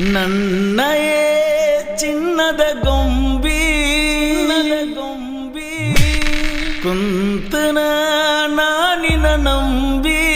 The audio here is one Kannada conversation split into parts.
ನನ್ನಯೇ ಚಿನ್ನದ ಗೊಂಬಿ. ಗೊಂಬಿ. ಕುಂತನ ನಾನಿನ ನಂಬಿ.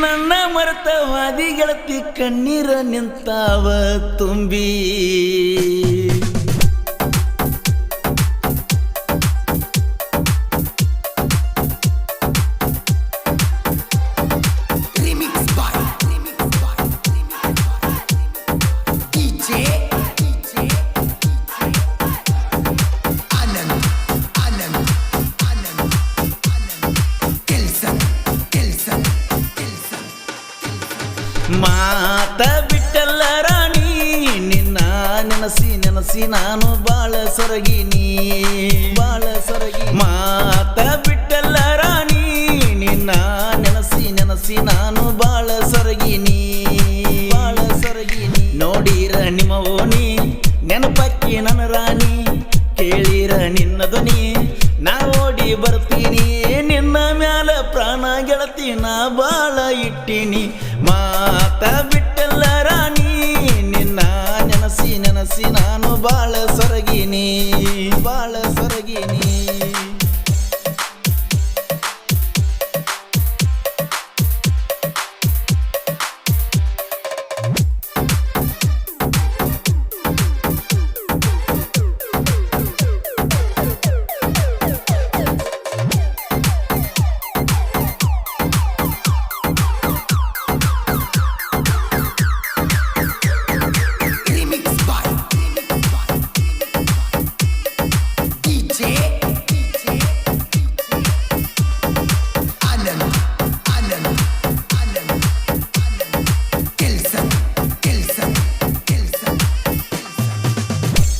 ನನ್ನ ಮರೆತ ವಾದಿ ಗೆಳತಿ ಕಣ್ಣೀರ ನಿಂತಾವ ತುಂಬಿ. ಮಾತ ಬಿಟ್ಟಲ್ಲ ರಾಣಿ, ನಿನ್ನ ನೆನಸಿ ನೆನಸಿ ನಾನು ಬಾಳ ಸೊರಗಿನಿ. ಬಾಳ ಸೊರಗಿ. ಮಾತ ಬಿಟ್ಟಲ್ಲ ರಾಣಿ, ನಿನ್ನ ನೆನಸಿ ನೆನಸಿ ನಾನು ಬಾಳ ಸೊರಗಿನಿ. ಸೊ ಬಾಳ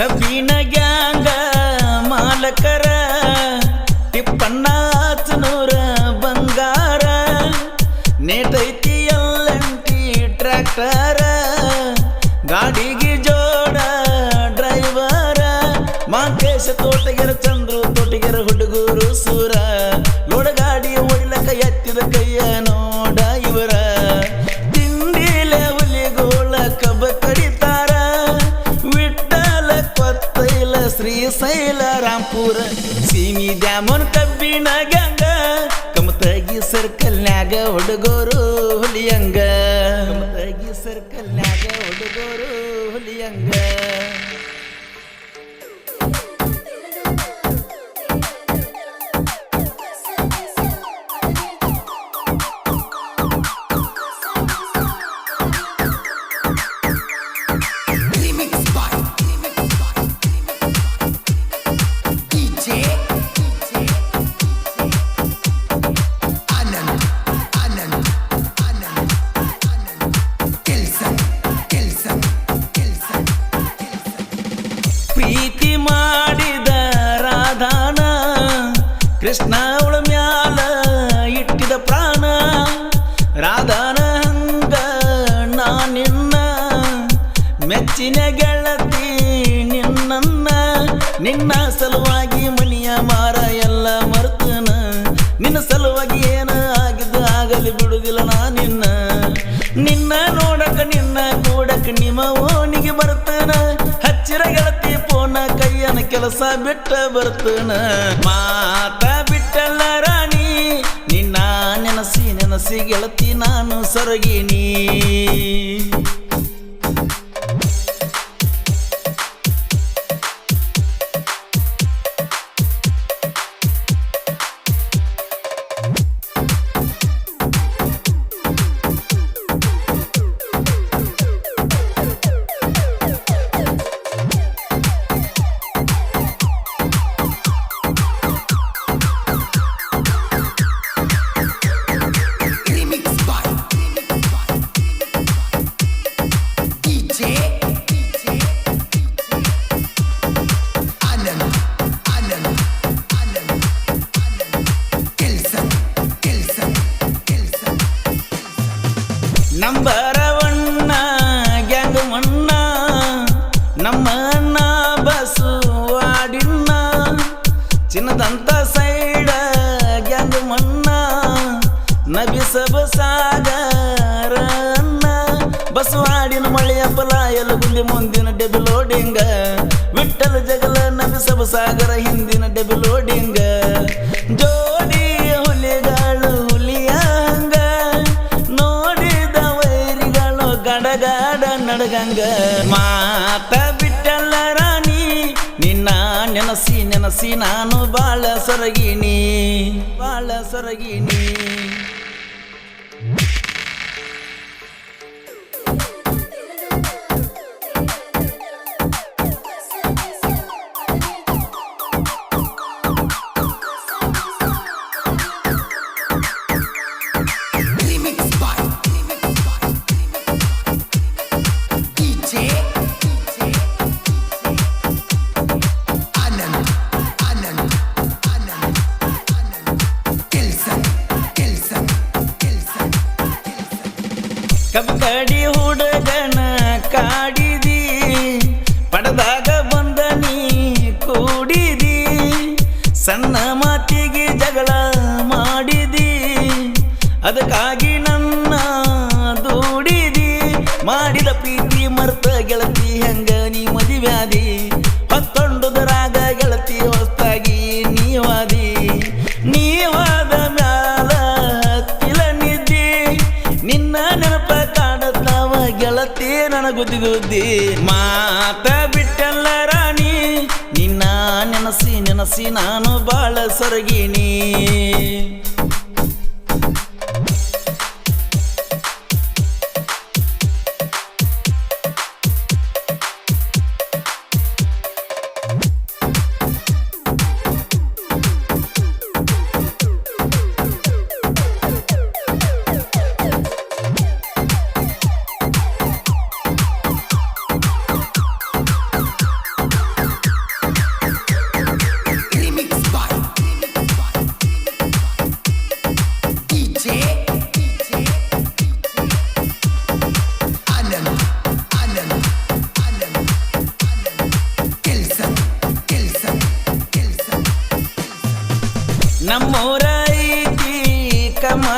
ಕಬ್ಬಿನ ಗ್ಯಾಂಗ ಮಾಲಕರ ಶ್ರೀಶೈಲ ರಾಂಪುರ ಸೀಮಿ ದ್ಯಾಮನ್ ಕಬ್ಬಿನ ಗಂಗ ಕಮತಗಿ ಸರ್ಕಲ್ನ್ಯಾಗ ಹುಡುಗೋರು ಹುಲಿಯಂಗ. ಕಮತಗಿ ಸರ್ಕಲ್ನ್ಯಾಗ ಹುಡುಗೋರು ಹುಲಿಯಂಗ. ಕೃಷ್ಣ ಅವಳ ಮ್ಯಾಲ ಇಟ್ಟಿದ ಪ್ರಾಣ. ರಾಧಾನ ಹಂಗ ನಾ ನಿನ್ನ ಮೆಚ್ಚಿನ ಗೆಳತಿ ನಿನ್ನನ್ನ. ನಿನ್ನ ಸಲುವಾಗಿ ಮನಿಯ ಮಾರ ಎಲ್ಲ ಮರ್ತನ. ನಿನ್ನ ಸಲುವಾಗಿ ಏನ ಕೆಲಸ ಬಿಟ್ಟ ಬರ್ತನ. ಮಾತ ಬಿಟ್ಟಲ್ಲ ರಾಣಿ ನಿನ್ನ ನೆನಸಿ ನೆನಸಿ ಗೆಳತಿ ನಾನು ಸೊರಗಿನಿ. ಚಿನ್ನದಂತ ಸೈಡ ಗ್ಯಾಂಗ್ ಮಣ್ಣ, ನಬಿಸಬ ಸಾಗರ ಅಣ್ಣ ಬಸವಾಡಿನ ಮಳೆಯ ಬಲಾಯಲು ಎಲಗುಂದಿ ಮುಂದಿನ ಡೆಬಿ ಲೋಡಿಂಗ. ವಿಠಲ ಜಗಲ ನಬಿ ಸಾಗರ, ಹಿಂದಿನ ಡೆಬಿ ಲೋಡಿಂಗ. ಜೋಡಿ ಹುಲಿಗಳು ಹುಲಿಯ ಹಂಗ ನೋಡಿದ ವೈರಿಗಳು ಗಡಗಾಡ ನಡಗಂಗ. ಮಾತ ನೆನಸಿ ನೆನಸಿ ನಾನು ಬಾಳ ಸೊರಗಿನಿ ಬಾಳ ಸೊರಗಿನಿ. ಕಬಡ್ಡಿ ಹುಡುಗನ ಕಾಡಿದಿ, ಪಡೆದಾಗ ಬಂದ ನೀ ಕೂಡಿದಿ, ಸಣ್ಣ ಮಾತಿಗೆ ಜಗಳ ಮಾಡಿದಿ, ಅದಕ್ಕಾಗಿ ನನ್ನ ದೂಡಿದಿ, ಮಾಡಿದ ಪ್ರೀತಿ ಮರ್ತ ಗೆಳತಿ ಗೆಳತಿ ನನಗುದ್ದಿ ಗುದ್ದಿ ಮಾತ ಬಿಟ್ಟಲ್ಲ ರಾಣಿ ನಿನ್ನ ನೆನಸಿ ನೆನಸಿ ನಾನು ಬಾಳ ಸೊರಗಿನಿ.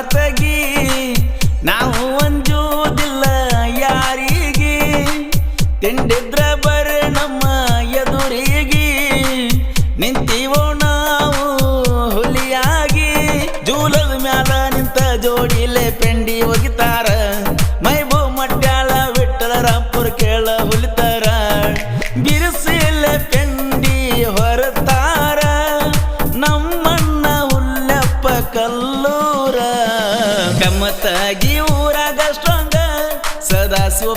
ಕಮತಗಿ ನಾವು ಅಂಜುವುದಿಲ್ಲ ಯಾರಿಗೆ? ತಿಂಡಿದ್ರ ಬರ ನಮ್ಮ ಎದುರಿಗೆ. ನಿಂತೀವೋ ನಾವು ಹುಲಿಯಾಗಿ, ಜೂಲದ ಮ್ಯಾಲ ನಿಂತ ಜೋಡಿಲೆ ಪೆಂಡಿ ಒಗಿತಾರ. ಮೈಬೋ ಮಟ್ಯಾಳ ಬಿಟ್ಟರ ಪುರ್ ಕೇಳ ಹುಲಿತಾರ. ಬಿರುಸಿಲೆ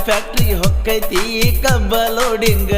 ಫ್ಯಾಕ್ಟ್ರಿ ಹೊಕ್ಕೈತಿ ಕಬ್ಬ ಲೋಡಿಂಗ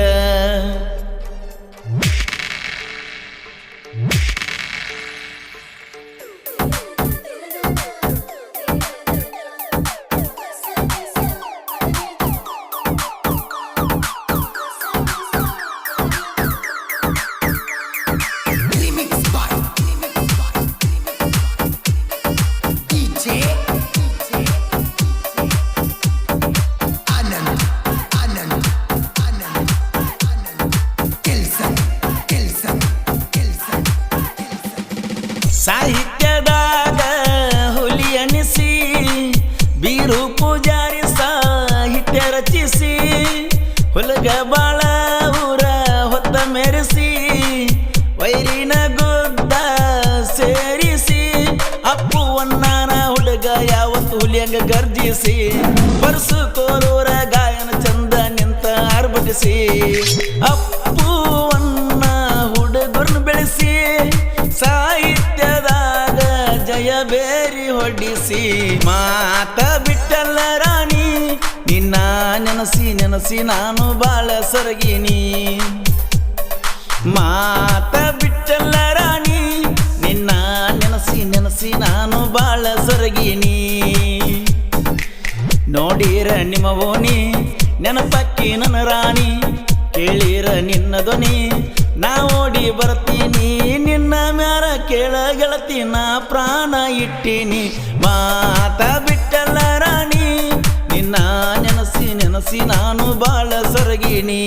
ಹುಲಗ ಬಾಳ ಊರ ಹೊತ್ತ ಮೆರೆಸಿ, ವೈರಿನ ಗುದ್ದ ಸೇರಿಸಿ ಅಪ್ಪು ಅಣ್ಣನ ಹುಡುಗ ಯಾವತ್ತು ಹುಲಿಯಂಗ ಗರ್ಜಿಸಿ, ಪರ್ಸು ಕೋರೂರ ಗಾಯನ ಚಂದ ನಿಂತ ಆರ್ಭಟಿಸಿ ಅಪ್ಪು ಅಣ್ಣ ಹುಡುಗರ್ನ ಬೆಳೆಸಿ, ಸಾಹಿತ್ಯದಾಗ ಜಯ ಬೇರಿ ಹೊಡಿಸಿ ಮಾತ ಬಿಟ್ಟಲ್ಲ ರಾಣಿ ನಿನ್ನ ನೆನಸಿ ನೆನಸಿ ನಾನು ಬಾಳ ಸರಗಿನಿ. ಮಾತ ಬಿಟ್ಟಲ್ಲ ರಾಣಿ, ನಿನ್ನ ನೆನಸಿ ನೆನಸಿ ನಾನು ಬಾಳ ಸರಗಿನಿ. ನೋಡಿರ ನಿಮ್ಮ ಓಣಿ, ನೆನಪಕ್ಕಿ ನನ್ನ ರಾಣಿ, ಕೇಳಿರ ನಿನ್ನ ಧ್ವನಿ, ನಾ ಓಡಿ ಬರ್ತೀನಿ, ನಿನ್ನ ಮ್ಯಾರ ಕೇಳ ಗೆಳತಿ ನಾ ಪ್ರಾಣ ಇಟ್ಟಿನಿ. ಮಾತ ಬಿಟ್ಟಲ್ಲ ರಾಣಿ, ನಿನ್ನ ನೆನಸಿ ನೆನಸಿ ನಾನು ಬಾಳ ಸೊರಗಿನಿ.